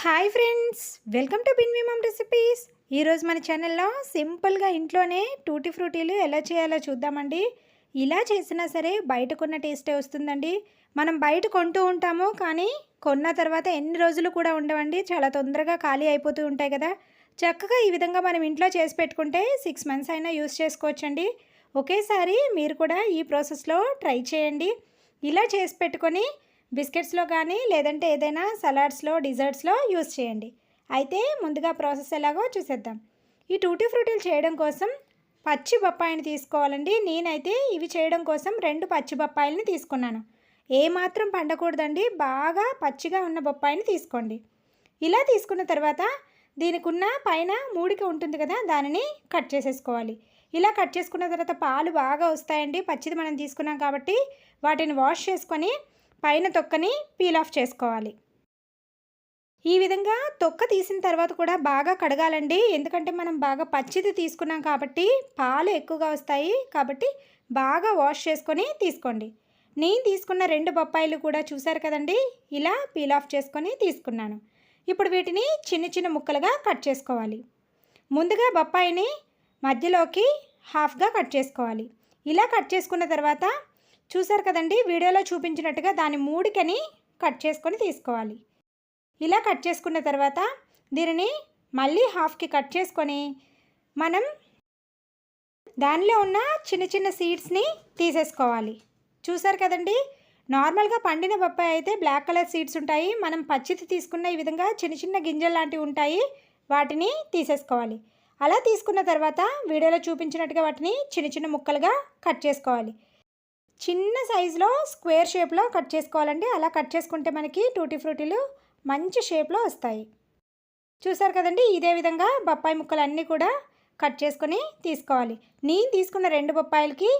Hi friends welcome to bin mum recipes. ఈరోజు మన ఛానల్లో సింపుల్గా ఇంట్లోనే టూటీ ఫ్రూటీలు ఎలా చేయాలో చూద్దామండి. ఇలా చేసినా సరే బయటకున్న టేస్టే వస్తుందండి. మనం బయట కొంటూ ఉంటాము కానీ కొన్న తర్వాత ఎన్ని రోజులు కూడా ఉండవండి. చాలా తొందరగా ఖాళీ అయిపోతూ ఉంటాయి కదా. చక్కగా ఈ విధంగా మనం ఇంట్లో చేసి పెట్టుకుంటే సిక్స్ మంత్స్ అయినా యూస్ చేసుకోవచ్చండి. ఒకేసారి మీరు కూడా ఈ ప్రాసెస్లో ట్రై చేయండి. ఇలా చేసి పెట్టుకొని బిస్కెట్స్లో కానీ లేదంటే ఏదైనా సలాడ్స్లో డిజర్ట్స్లో యూస్ చేయండి. అయితే ముందుగా ప్రాసెస్ ఎలాగో చూసేద్దాం. ఈ టూటీ ఫ్రూటీలు చేయడం కోసం పచ్చి బొప్పాయిని తీసుకోవాలండి. నేనైతే ఇవి చేయడం కోసం రెండు పచ్చి బొప్పాయిలని తీసుకున్నాను. ఏమాత్రం పండకూడదండి. బాగా పచ్చిగా ఉన్న బొప్పాయిని తీసుకోండి. ఇలా తీసుకున్న తర్వాత దీనికి ఉన్న పైన మూడిక ఉంటుంది కదా దానిని కట్ చేసేసుకోవాలి. ఇలా కట్ చేసుకున్న తర్వాత పాలు బాగా వస్తాయండి. పచ్చిది మనం తీసుకున్నాం కాబట్టి వాటిని వాష్ చేసుకొని పైన తొక్కని పీల్ ఆఫ్ చేసుకోవాలి. ఈ విధంగా తొక్క తీసిన తర్వాత కూడా బాగా కడగాలండి. ఎందుకంటే మనం బాగా పచ్చిది తీసుకున్నాం కాబట్టి పాలు ఎక్కువగా వస్తాయి. కాబట్టి బాగా వాష్ చేసుకొని తీసుకోండి. నేను తీసుకున్న రెండు బొప్పాయిలు కూడా చూసారు కదండి? ఇలా పీల్ ఆఫ్ చేసుకొని తీసుకున్నాను. ఇప్పుడు వీటిని చిన్న చిన్న ముక్కలుగా కట్ చేసుకోవాలి. ముందుగా బొప్పాయిని మధ్యలోకి హాఫ్గా కట్ చేసుకోవాలి. ఇలా కట్ చేసుకున్న తర్వాత చూసారు కదండి? వీడియోలో చూపించినట్టుగా దాని మూడికని కట్ చేసుకొని తీసుకోవాలి. ఇలా కట్ చేసుకున్న తర్వాత దీనిని మళ్ళీ హాఫ్కి కట్ చేసుకొని మనం దానిలో ఉన్న చిన్న చిన్న సీడ్స్ని తీసేసుకోవాలి. చూసారు కదండి? నార్మల్గా పండిన బొప్పాయి అయితే బ్లాక్ కలర్ సీడ్స్ ఉంటాయి. మనం పచ్చిది తీసుకున్న ఈ విధంగా చిన్న చిన్న గింజలు లాంటివి ఉంటాయి. వాటిని తీసేసుకోవాలి. అలా తీసుకున్న తర్వాత వీడియోలో చూపించినట్టుగా వాటిని చిన్న చిన్న ముక్కలుగా కట్ చేసుకోవాలి. చిన్న సైజులో స్క్వేర్ షేప్లో కట్ చేసుకోవాలండి. అలా కట్ చేసుకుంటే మనకి టూటీ ఫ్రూటీలు మంచి షేప్లో వస్తాయి. చూసారు కదండి? ఇదే విధంగా బొప్పాయి ముక్కలు అన్నీ కూడా కట్ చేసుకొని తీసుకోవాలి. నేను తీసుకున్న రెండు బొప్పాయిలకి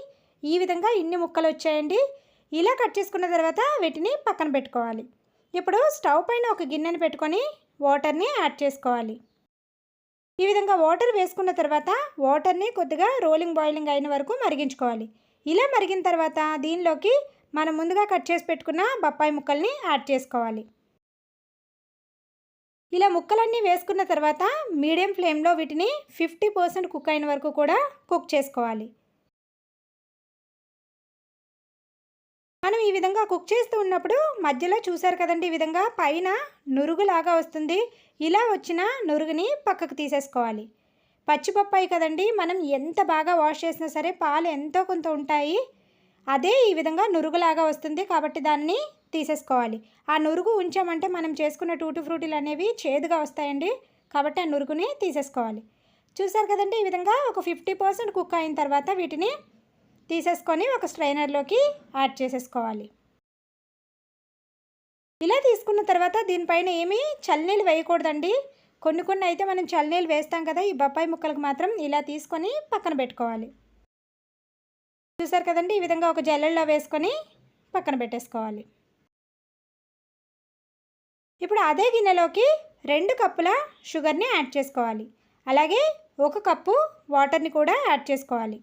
ఈ విధంగా ఇన్ని ముక్కలు వచ్చాయండి. ఇలా కట్ చేసుకున్న తర్వాత వీటిని పక్కన పెట్టుకోవాలి. ఇప్పుడు స్టవ్ పైన ఒక గిన్నెని పెట్టుకొని వాటర్ని యాడ్ చేసుకోవాలి. ఈ విధంగా వాటర్ వేసుకున్న తర్వాత వాటర్ని కొద్దిగా రోలింగ్ బాయిలింగ్ అయిన వరకు మరిగించుకోవాలి. ఇలా మరిగిన తర్వాత దీనిలోకి మనం ముందుగా కట్ చేసి పెట్టుకున్న బొప్పాయి ముక్కల్ని యాడ్ చేసుకోవాలి. ఇలా ముక్కలన్నీ వేసుకున్న తర్వాత మీడియం ఫ్లేమ్లో వీటిని ఫిఫ్టీ పర్సెంట్ కుక్ అయిన వరకు కూడా కుక్ చేసుకోవాలి. మనం ఈ విధంగా కుక్ చేస్తూ ఉన్నప్పుడు మధ్యలో చూసారు కదండి ఈ విధంగా పైన నురుగులాగా వస్తుంది. ఇలా వచ్చిన నురుగుని పక్కకు తీసేసుకోవాలి. పచ్చిపప్పాయి కదండి. మనం ఎంత బాగా వాష్ చేసినా సరే పాలు ఎంతో కొంత ఉంటాయి. అదే ఈ విధంగా నురుగులాగా వస్తుంది కాబట్టి దాన్ని తీసేసుకోవాలి. ఆ నురుగు ఉంచామంటే మనం చేసుకున్న టూటు ఫ్రూటీలు అనేవి చేదుగా వస్తాయండి. కాబట్టి ఆ నురుగుని తీసేసుకోవాలి. చూసారు కదండి ఈ విధంగా ఒక ఫిఫ్టీ పర్సెంట్ కుక్ అయిన తర్వాత వీటిని తీసేసుకొని ఒక స్ట్రైనర్లోకి యాడ్ చేసేసుకోవాలి. ఇలా తీసుకున్న తర్వాత దీనిపైన ఏమీ చల్నీళ్ళు వేయకూడదండి. కొన్ని కొన్ని అయితే మనం చల్లనీళ్ళు వేస్తాం కదా ఈ బొప్పాయి ముక్కలకు మాత్రం ఇలా తీసుకొని పక్కన పెట్టుకోవాలి. చూసారు కదండి ఈ విధంగా ఒక జల్లెల్లో వేసుకొని పక్కన పెట్టేసుకోవాలి. ఇప్పుడు అదే గిన్నెలోకి రెండు కప్పుల షుగర్ని యాడ్ చేసుకోవాలి. అలాగే ఒక కప్పు వాటర్ని కూడా యాడ్ చేసుకోవాలి.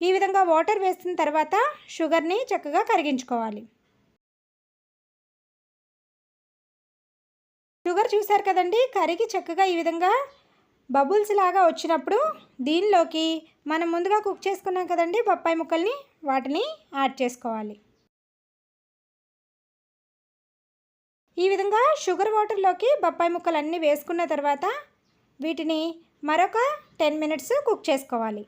ఈ విధంగా వాటర్ వేసిన తర్వాత షుగర్ని చక్కగా కరిగించుకోవాలి. షుగర్ చూసారు కదండి? కరిగి చక్కగా ఈ విధంగా బబుల్స్ లాగా వచ్చినప్పుడు దీనిలోకి మనం ముందుగా కుక్ చేసుకున్నాం కదండి బొప్పాయి ముక్కల్ని వాటిని యాడ్ చేసుకోవాలి. ఈ విధంగా షుగర్ వాటర్లోకి బొప్పాయి ముక్కలు అన్నీ వేసుకున్న తర్వాత వీటిని మరొక టెన్ మినిట్స్ కుక్ చేసుకోవాలి.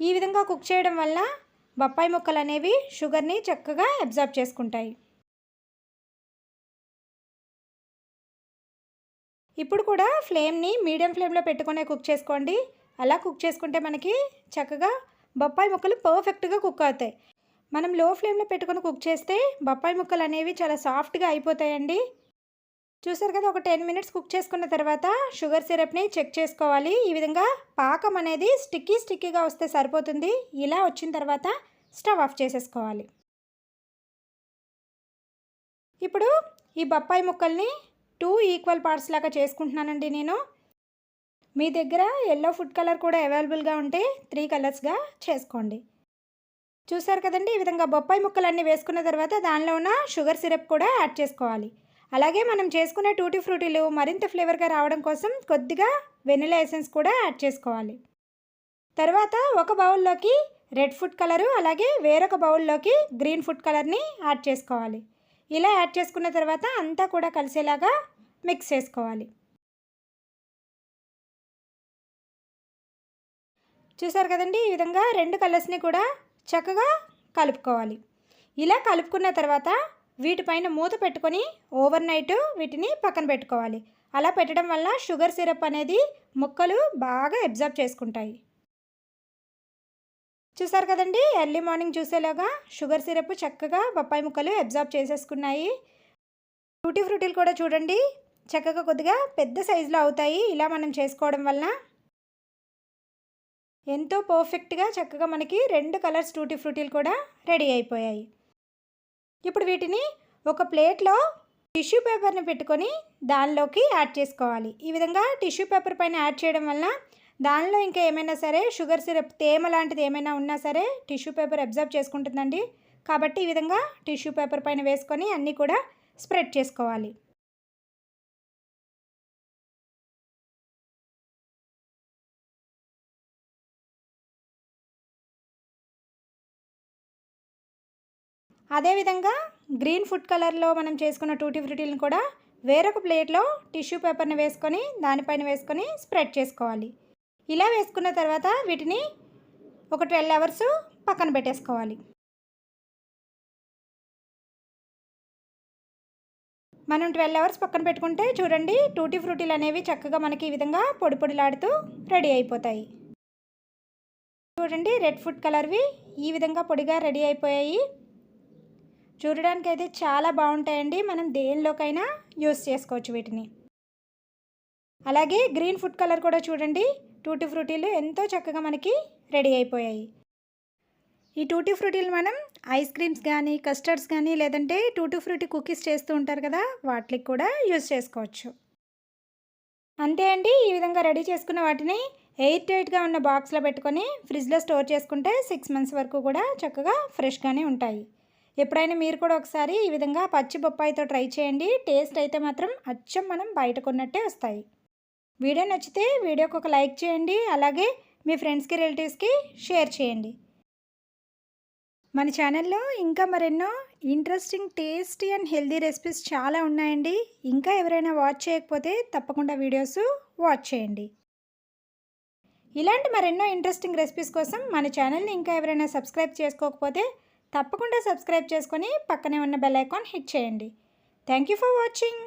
ఈ విధంగా కుక్ చేయడం వల్ల బొప్పాయి ముక్కలు అనేవి షుగర్ని చక్కగా అబ్జర్వ్ చేసుకుంటాయి. ఇప్పుడు కూడా ఫ్లేమ్ని మీడియం ఫ్లేమ్లో పెట్టుకునే కుక్ చేసుకోండి. అలా కుక్ చేసుకుంటే మనకి చక్కగా బొప్పాయి ముక్కలు పర్ఫెక్ట్గా కుక్ అవుతాయి. మనం లో ఫ్లేమ్లో పెట్టుకుని కుక్ చేస్తే బొప్పాయి ముక్కలు అనేవి చాలా సాఫ్ట్గా అయిపోతాయండి. చూసారు కదా ఒక టెన్ మినిట్స్ కుక్ చేసుకున్న తర్వాత షుగర్ సిరప్ని చెక్ చేసుకోవాలి. ఈ విధంగా పాకం అనేది స్టిక్కీ స్టిక్కీగా వస్తే సరిపోతుంది. ఇలా వచ్చిన తర్వాత స్టవ్ ఆఫ్ చేసేసుకోవాలి. ఇప్పుడు ఈ బొప్పాయి ముక్కల్ని టూ ఈక్వల్ పార్ట్స్ లాగా చేసుకుంటున్నానండి నేను. మీ దగ్గర ఎల్లో ఫుడ్ కలర్ కూడా అవైలబుల్గా ఉంటే త్రీ కలర్స్గా చేసుకోండి. చూసారు కదండి ఈ విధంగా బొప్పాయి ముక్కలన్నీ వేసుకున్న తర్వాత దానిలో ఉన్న షుగర్ సిరప్ కూడా యాడ్ చేసుకోవాలి. అలాగే మనం చేసుకునే టూటీ ఫ్రూటీలు మరింత ఫ్లేవర్గా రావడం కోసం కొద్దిగా వెనిలా ఎసెన్స్ కూడా యాడ్ చేసుకోవాలి. తర్వాత ఒక బౌల్లోకి రెడ్ ఫుడ్ కలరు అలాగే వేరొక బౌల్లోకి గ్రీన్ ఫుడ్ కలర్ని యాడ్ చేసుకోవాలి. ఇలా యాడ్ చేసుకున్న తర్వాత అంతా కూడా కలిసేలాగా మిక్స్ చేసుకోవాలి. చూసారు కదండి? ఈ విధంగా రెండు కలర్స్ని కూడా చక్కగా కలుపుకోవాలి. ఇలా కలుపుకున్న తర్వాత వీటిపైన మూత పెట్టుకొని ఓవర్ నైట్ వీటిని పక్కన పెట్టుకోవాలి. అలా పెట్టడం వల్ల షుగర్ సిరప్ అనేది ముక్కలు బాగా అబ్జర్వ్ చేసుకుంటాయి. చూసారు కదండి? ఎర్లీ మార్నింగ్ చూసేలాగా షుగర్ సిరప్ చక్కగా బొప్పాయి ముక్కలు అబ్జర్వ్ చేసేసుకున్నాయి. టూటీ ఫ్రూటీలు కూడా చూడండి. చక్కగా కొద్దిగా పెద్ద సైజులో అవుతాయి. ఇలా మనం చేసుకోవడం వల్ల ఎంతో పర్ఫెక్ట్గా చక్కగా మనకి రెండు కలర్స్ టూటీ ఫ్రూటీలు కూడా రెడీ అయిపోయాయి. ఇప్పుడు వీటిని ఒక ప్లేట్లో టిష్యూ పేపర్ని పెట్టుకొని దానిలోకి యాడ్ చేసుకోవాలి. ఈ విధంగా టిష్యూ పేపర్ పైన యాడ్ చేయడం వల్ల దానిలో ఇంకా ఏమైనా సరే షుగర్ సిరప్ తేమ లాంటిది ఏమైనా ఉన్నా సరే టిష్యూ పేపర్ అబ్జర్వ్ చేసుకుంటుందండి. కాబట్టి ఈ విధంగా టిష్యూ పేపర్ పైన వేసుకొని అన్నీ కూడా స్ప్రెడ్ చేసుకోవాలి. అదేవిధంగా గ్రీన్ ఫుడ్ కలర్లో మనం చేసుకున్న టూటీ ఫ్రూటీలను కూడా వేరొక ప్లేట్లో టిష్యూ పేపర్ని వేసుకొని దానిపైన వేసుకొని స్ప్రెడ్ చేసుకోవాలి. ఇలా వేసుకున్న తర్వాత వీటిని ఒక ట్వెల్వ్ అవర్స్ పక్కన పెట్టేసుకోవాలి. మనం ట్వెల్వ్ అవర్స్ పక్కన పెట్టుకుంటే చూడండి టూటీ ఫ్రూటీలు అనేవి చక్కగా మనకి ఈ విధంగా పొడి పొడిలాడుతూ రెడీ అయిపోతాయి. చూడండి రెడ్ ఫుడ్ కలర్వి ఈ విధంగా పొడిగా రెడీ అయిపోయాయి. చూడడానికి అయితే చాలా బాగుంటాయండి. మనం దేనిలోకైనా యూస్ చేసుకోవచ్చు వీటిని. అలాగే గ్రీన్ ఫుడ్ కలర్ కూడా చూడండి. టూటీ ఫ్రూటీలు ఎంతో చక్కగా మనకి రెడీ అయిపోయాయి. ఈ టూటీ ఫ్రూటీలు మనం ఐస్ క్రీమ్స్ కానీ కస్టర్డ్స్ కానీ లేదంటే టూటీ ఫ్రూటీ కుకీస్ చేస్తూ ఉంటారు కదా వాటికి కూడా యూస్ చేసుకోవచ్చు. అంతే అండి. ఈ విధంగా రెడీ చేసుకున్న వాటిని ఎయిట్ టైట్గా ఉన్న బాక్స్లో పెట్టుకొని ఫ్రిడ్జ్లో స్టోర్ చేసుకుంటే సిక్స్ మంత్స్ వరకు కూడా చక్కగా ఫ్రెష్గానే ఉంటాయి. ఎప్పుడైనా మీరు కూడా ఒకసారి ఈ విధంగా పచ్చి బొప్పాయితో ట్రై చేయండి. టేస్ట్ అయితే మాత్రం అచ్చం మనం బయట కొన్నట్టే వస్తాయి. వీడియో నచ్చితే వీడియోకి ఒక లైక్ చేయండి. అలాగే మీ ఫ్రెండ్స్కి రిలేటివ్స్కి షేర్ చేయండి. మన ఛానల్లో ఇంకా మరెన్నో interesting tasty and healthy recipes చాలా ఉన్నాయండి. ఇంకా ఎవరైనా వాచ్ చేయకపోతే తప్పకుండా వీడియోస్ వాచ్ చేయండి. ఇలాంటి మరెన్నో ఇంట్రెస్టింగ్ రెసిపీస్ కోసం మన ఛానల్ని ఇంకా ఎవరైనా సబ్స్క్రైబ్ చేసుకోకపోతే తప్పకుండా సబ్స్క్రైబ్ చేసుకొని పక్కనే ఉన్న బెల్ ఐకాన్ హిట్ చేయండి. Thank you for watching